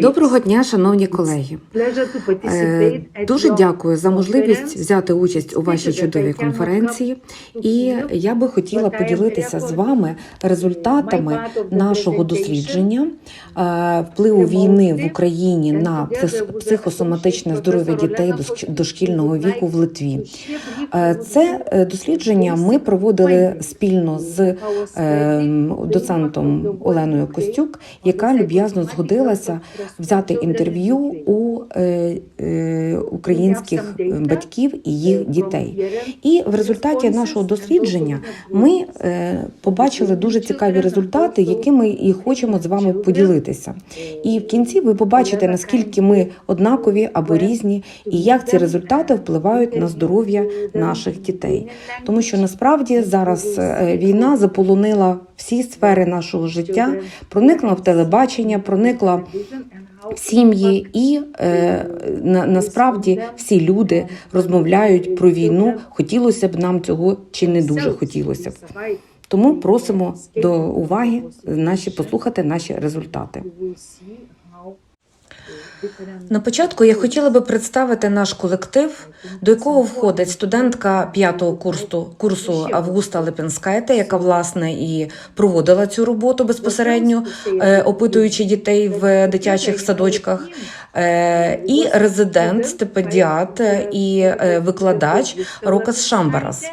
Доброго дня, шановні колеги. Е, Дуже дякую за можливість взяти участь у вашій чудовій конференції. І я би хотіла поділитися з вами результатами нашого дослідження е, впливу війни в Україні на психосоматичне здоров'я дітей дошкільного віку в Литві. Е, Це дослідження ми проводили спільно з е, доцентом Оленою Костюк, яка люб'язно згодилася взяти інтерв'ю у е, е, українських батьків і їх дітей. І в результаті нашого дослідження ми е, побачили дуже цікаві результати, якими і хочемо з вами поділитися. І в кінці ви побачите, наскільки ми однакові або різні, і як ці результати впливають на здоров'я наших дітей. Тому що насправді зараз війна заполонила всі сфери нашого життя, проникла в телебачення, проникла сім'ї, і е, на, насправді всі люди розмовляють про війну. Хотілося б нам цього чи не дуже хотілося б. Тому просимо до уваги наші послухати наші результати. На початку я хотіла би представити наш колектив, до якого входить студентка п'ятого курсу курсу Августа Лепінскайте, яка власне і проводила цю роботу безпосередньо, е, опитуючи дітей в дитячих садочках, е, і резидент, стипендіат е, і викладач Рокас Шамбарас.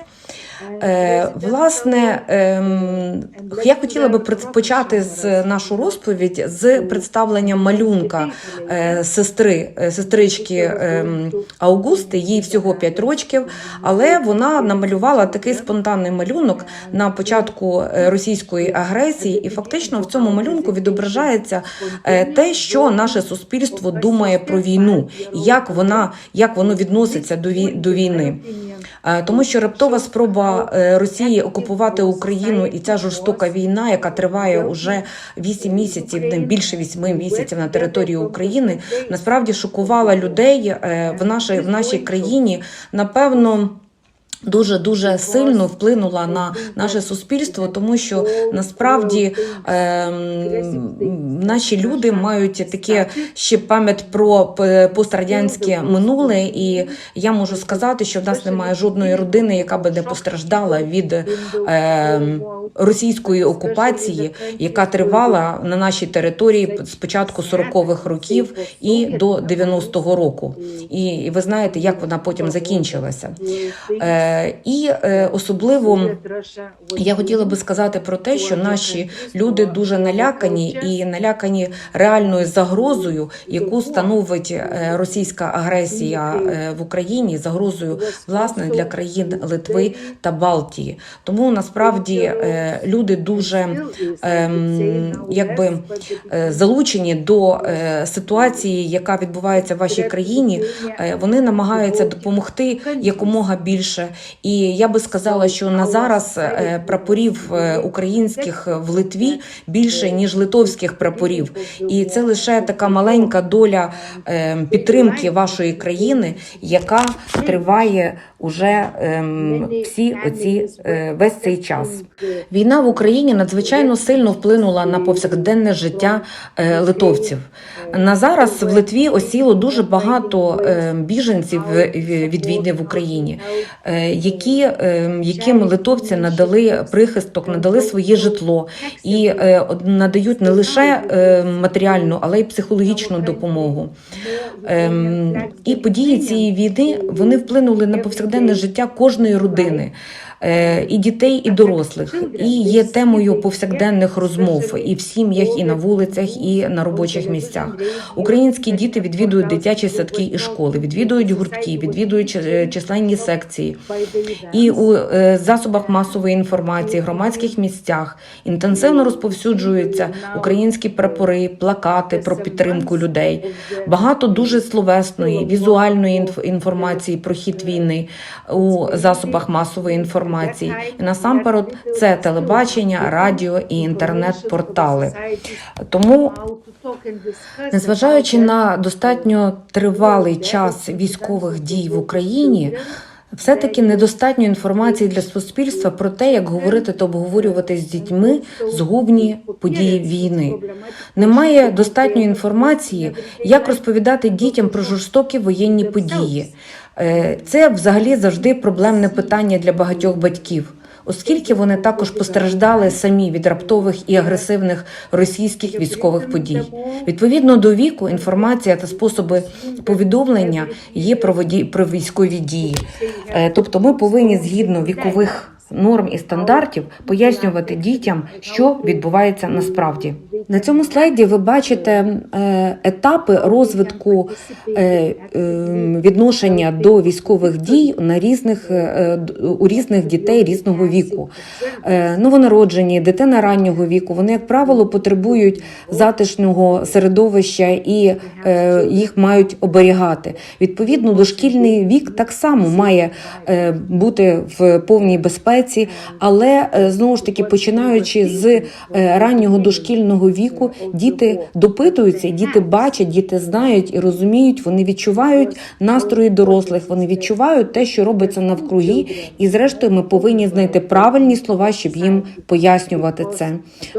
Е, власне, ем, я хотіла би почати з нашу розповідь з представлення малюнка е, сестри, е, сестрички ем, Аугусти. Їй всього 5 років, але вона намалювала такий спонтанний малюнок на початку російської агресії, і фактично в цьому малюнку відображається те, що наше суспільство думає про війну, як вона як воно відноситься до війни. Е, Тому що раптова спроба е, Росії окупувати Україну і ця жорстока війна, яка триває уже 8 місяців, не більше 8 місяців на території України, насправді шокувала людей е, в нашій в нашій країні. Напевно. Дуже дуже сильно вплинула на наше суспільство, тому що насправді ем, наші люди мають таке ще пам'ять про пострадянське минуле, і я можу сказати, що в нас немає жодної родини, яка би не постраждала від ем, російської окупації, яка тривала на нашій території з початку 40-х років і до 90-го року. І, і ви знаєте, як вона потім закінчилася. Е, і е, особливо я хотіла би сказати про те, що наші люди дуже налякані і налякані реальною загрозою, яку становить е, російська агресія е, в Україні, загрозою власне для країн Литви та Балтії. Тому насправді е, люди дуже ем, якби залучені до ситуації, яка відбувається в вашій країні. Вони намагаються допомогти якомога більше. І я би сказала, що на зараз прапорів українських в Литві більше ніж литовських прапорів, і це лише така маленька доля е, підтримки вашої країни, яка триває уже ем, всі оці е, весь цей час. Війна в Україні надзвичайно сильно вплинула на повсякденне життя е, литовців. На зараз в Литві осіло дуже багато біженців від війни в Україні, які, яким литовці надали прихисток, надали своє житло і надають не лише матеріальну, але й психологічну допомогу. Ем, І події цієї війни вони вплинули на повсякденне життя кожної родини. Е, І дітей, і дорослих, і є темою повсякденних розмов і в сім'ях, і на вулицях, і на робочих місцях. Українські діти відвідують дитячі садки і школи, відвідують гуртки, відвідують е, численні секції. І у е, засобах масової інформації, громадських місцях інтенсивно розповсюджуються українські прапори, плакати про підтримку людей. Багато дуже словесної, візуальної інф- інформації про хід війни у засобах масової інформації. І насамперед це телебачення, радіо і інтернет-портали. Тому Незважаючи на достатньо тривалий час військових дій в Україні, Все-таки недостатньо інформації для суспільства про те, як говорити та обговорювати з дітьми згубні події війни. Немає достатньої інформації, як розповідати дітям про жорстокі воєнні події. Е, Це взагалі завжди проблемне питання для багатьох батьків. Оскільки вони також постраждали самі від раптових і агресивних російських військових подій, відповідно до віку, інформація та способи повідомлення є про воді- про військові дії. Е, Тобто, ми повинні згідно вікових норм і стандартів пояснювати дітям, що відбувається насправді. На цьому слайді ви бачите е, етапи розвитку е, е, відношення до військових дій на різних у різних дітей різного віку. Новонароджені, дитина раннього віку, вони, як правило, потребують затишного середовища і їх мають оберігати. Відповідно, дошкільний вік так само має бути в повній безпеці, але знову ж таки, починаючи з раннього дошкільного віку, діти допитуються, діти бачать, діти знають і розуміють, вони відчувають настрої дорослих, вони відчувають те, що робиться навкруги, і зрештою ми повинні знайти правильні слова, щоб їм пояснювати це.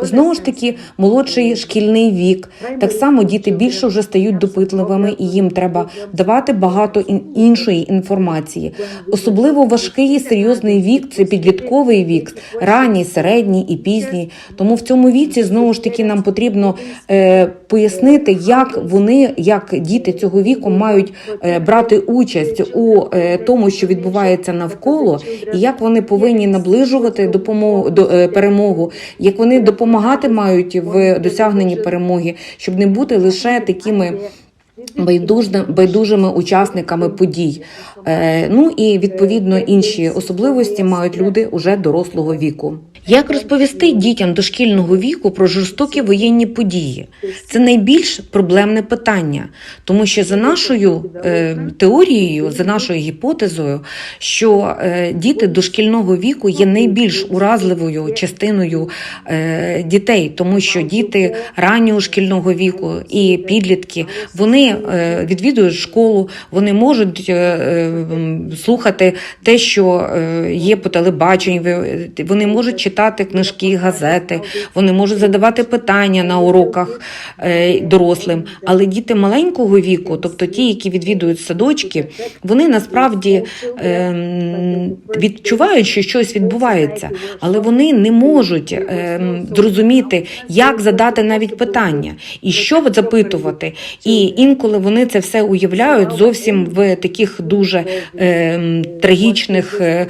Знову ж таки, молодший шкільний вік. Так само діти більше вже стають допитливими, і їм треба давати багато іншої інформації. Особливо важкий і серйозний вік це підлітковий вік, ранній, середній і пізній. Тому в цьому віці знову ж таки нам потрібно е, пояснити, як вони, як діти цього віку, мають е, брати участь у е, тому, що відбувається навколо, і як вони повинні наближувати допомогу до е, перемогу, як вони допомагати мають в досягненні перемоги, щоб не бути лише такими. Байдужним, байдужими учасниками подій. Е, ну і відповідно інші особливості мають люди уже дорослого віку. Як розповісти дітям дошкільного віку про жорстокі воєнні події? Це найбільш проблемне питання, тому що за нашою е, теорією, за нашою гіпотезою, що е, діти дошкільного віку є найбільш уразливою частиною е, дітей, тому що діти раннього шкільного віку і підлітки вони е, відвідують школу, вони можуть е, е, слухати те, що е, є по телебаченню, вони можуть читати книжки, газети, вони можуть задавати питання на уроках е, дорослим. Але діти маленького віку, тобто ті, які відвідують садочки, вони насправді ем, відчувають, що щось відбувається, але вони не можуть ем, зрозуміти, як задати навіть питання і що запитувати. І інколи вони це все уявляють зовсім в таких дуже ем, трагічних е,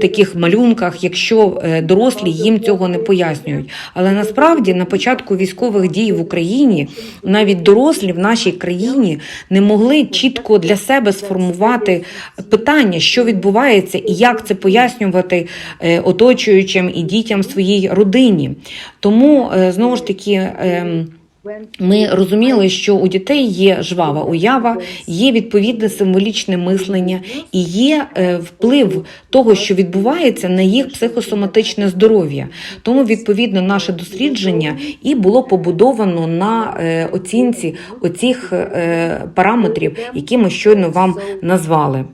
таких малюнках, якщо е, дорослі їм цього не пояснюють. Але насправді на початку військових дій в Україні навіть дорослі в нашій країні не могли чітко для себе сформувати питання, що відбувається, і як це пояснювати е, оточуючим і дітям своїй родині. Тому е, знову ж таки. Ми розуміли, що у дітей є жвава уява, є відповідне символічне мислення і є е, вплив того, що відбувається на їх психосоматичне здоров'я. Тому відповідно наше дослідження і було побудовано на е, оцінці оцих е, параметрів, які ми щойно вам назвали.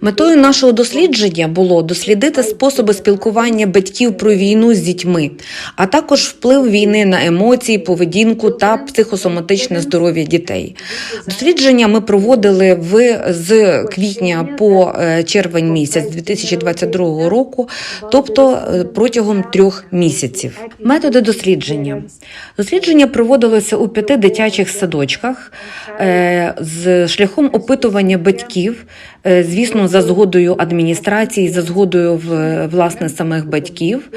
Метою нашого дослідження було дослідити способи спілкування батьків про війну з дітьми, а також вплив війни на емоції, поведінку та психосоматичне здоров'я дітей. Дослідження ми проводили в з квітня по е, червень місяць 2022 року, тобто е, протягом трьох місяців. Методи дослідження дослідження проводилося у п'яти дитячих садочках е, з шляхом опитування батьків. Е, Звісно, за згодою адміністрації, за згодою власне самих батьків.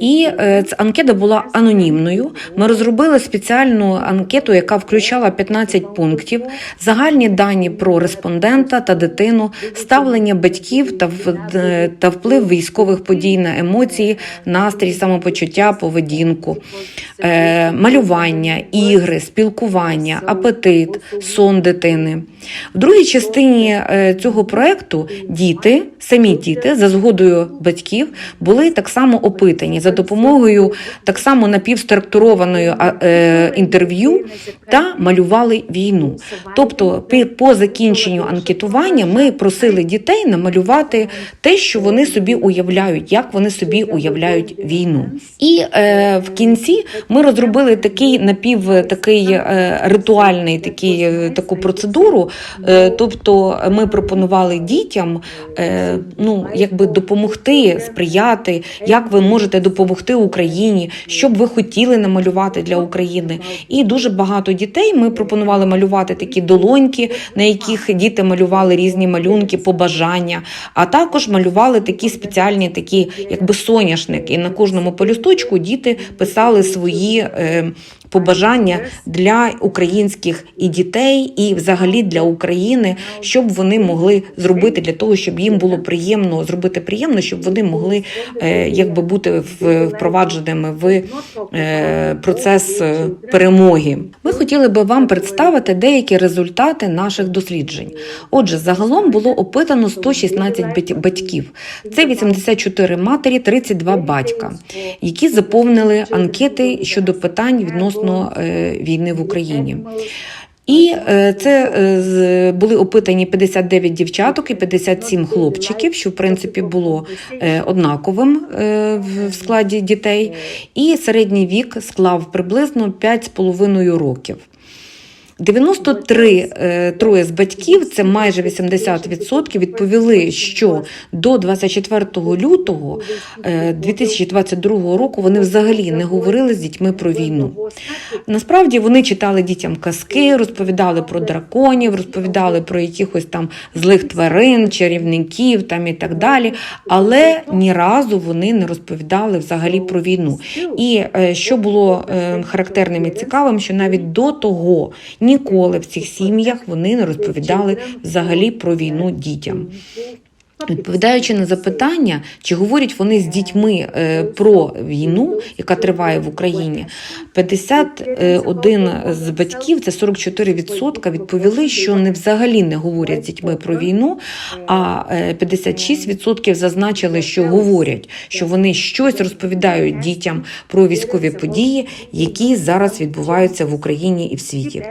І е, ця анкета була анонімною. Ми розробили спеціальну анкету, яка включала 15 пунктів, загальні дані про респондента та дитину, ставлення батьків та та вплив військових подій на емоції, настрій, самопочуття, поведінку, е, малювання, ігри, спілкування, апетит, сон дитини. В другій частині е, цього проекту діти, самі діти за згодою батьків були так само опитані за допомогою так само напівструктурованої е, інтерв'ю та малювали війну. Тобто, по закінченню анкетування ми просили дітей намалювати те, що вони собі уявляють, як вони собі уявляють війну. І е, в кінці ми розробили такий напів такий е, ритуальний такий, е, таку процедуру. Е, тобто, ми пропонували дітям е, ну, якби допомогти, сприяти, як ви можете допомогти Україні, що б ви хотіли намалювати для України. І дуже багато дітей ми пропонували малювати такі долоньки, на яких діти малювали різні малюнки, побажання, а також малювали такі спеціальні, такі якби соняшник. І на кожному полюсточку діти писали свої. Побажання для українських і дітей, і взагалі для України, щоб вони могли зробити для того, щоб їм було приємно зробити приємно, щоб вони могли е, якби бути впровадженими в е, процес е, перемоги. Ми хотіли би вам представити деякі результати наших досліджень. Отже, загалом було опитано 116 бать- батьків. Це 84 матері, 32 батька, які заповнили анкети щодо питань відносно е, війни в Україні. І е, це е, були опитані 59 дівчаток і 57 хлопчиків, що в принципі було однаковим в складі дітей. І середній вік склав приблизно 5,5 років. 93 е, троє з батьків, це майже 80%, відповіли, що до 24 лютого е, 2022 року вони взагалі не говорили з дітьми про війну. Насправді вони читали дітям казки, розповідали про драконів, розповідали про якихось там злих тварин, чарівників там і так далі. Але ні разу вони не розповідали взагалі про війну. І е, що було е, характерним і цікавим, що навіть до того ніколи в цих сім'ях вони не розповідали взагалі про війну дітям. Відповідаючи на запитання, чи говорять вони з дітьми е, про війну, яка триває в Україні, 51 з батьків, це 44%, відповіли, що не взагалі не говорять з дітьми про війну, а е, 56% зазначили, що говорять, що вони щось розповідають дітям про військові події, які зараз відбуваються в Україні і в світі.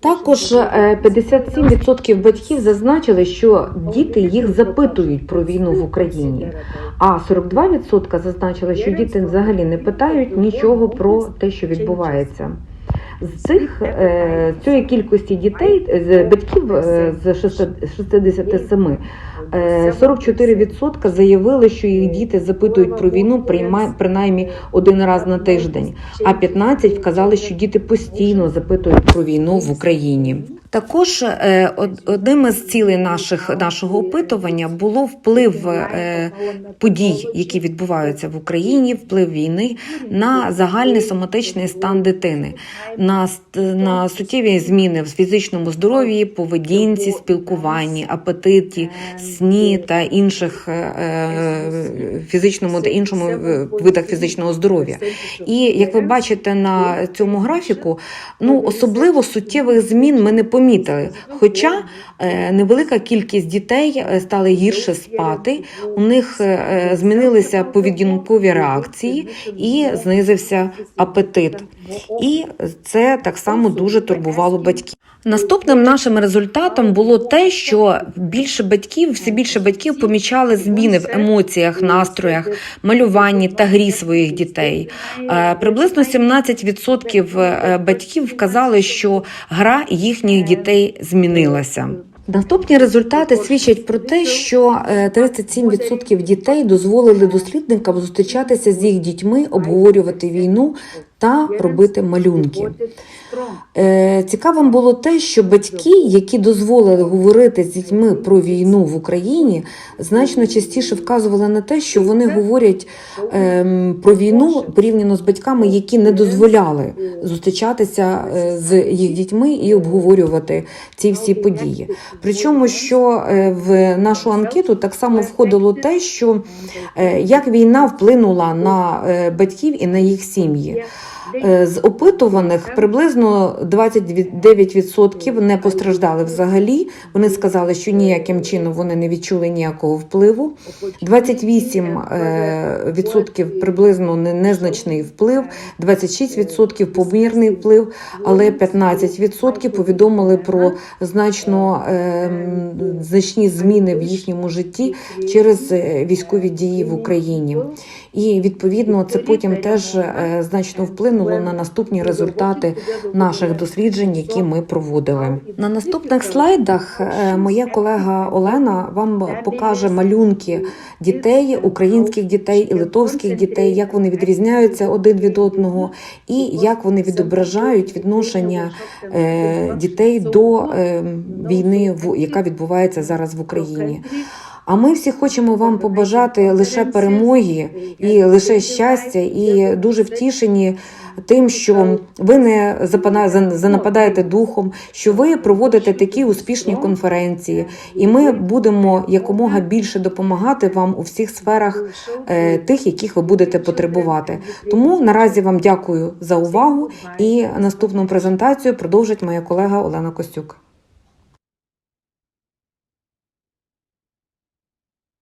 Також е, 57% батьків зазначили, що діти їх запитують про війну в Україні. А 42% зазначили, що діти взагалі не питають нічого про те, що відбувається. З цих е, цієї кількості дітей з батьків е, з 67, е, 44% заявили, що їх діти запитують про війну принаймні один раз на тиждень. А 15 вказали, що діти постійно запитують про війну в Україні. Також е, одним із цілей наших нашого опитування було вплив е, подій, які відбуваються в Україні, вплив війни на загальний соматичний стан дитини, на, на суттєві зміни в фізичному здоров'ї, поведінці, спілкуванні, апетиті, сні та інших е, фізичному та іншому видах фізичного здоров'я. І як ви бачите на цьому графіку, ну особливо суттєвих змін ми не помітили. Хоча е, невелика кількість дітей е, стали гірше спати, у них е, змінилися поведінкові реакції і знизився апетит. І це так само дуже турбувало батьків. Наступним нашим результатом було те, що більше батьків, все більше батьків помічали зміни в емоціях, настроях, малюванні та грі своїх дітей. Приблизно 17% е, батьків вказали, що гра їхніх дітей змінилася. Наступні результати свідчать про те, що е, 37% дітей дозволили дослідникам зустрічатися з їх дітьми, обговорювати війну та робити малюнки. Е, Цікавим було те, що батьки, які дозволили говорити з дітьми про війну в Україні, значно частіше вказували на те, що вони говорять ем, про війну порівняно з батьками, які не дозволяли зустрічатися е, з їх дітьми і обговорювати ці всі події. Причому, що е, в нашу анкету так само входило те, що як війна вплинула на батьків і на їх сім'ї. Е, З опитуваних приблизно 29% не постраждали взагалі. Вони сказали, що ніяким чином вони не відчули ніякого впливу. 28% відсотків приблизно не- незначний вплив, 26% помірний вплив, але 15% повідомили про значно ем, значні зміни в їхньому житті через е, військові дії в Україні. І відповідно це потім теж е, значно вплинуло на наступні результати наших досліджень, які ми проводили. На наступних слайдах е, моя колега Олена вам покаже малюнки дітей, українських дітей і литовських дітей, як вони відрізняються один від одного, і як вони відображають відношення е, дітей до е, війни, яка відбувається зараз в Україні. А ми всі хочемо вам побажати лише перемоги і лише щастя, і дуже втішені тим, що ви не занападаєте духом, що ви проводите такі успішні конференції, і ми будемо якомога більше допомагати вам у всіх сферах е, тих, яких ви будете потребувати. Тому наразі вам дякую за увагу. І наступну презентацію продовжить моя колега Олена Костюк.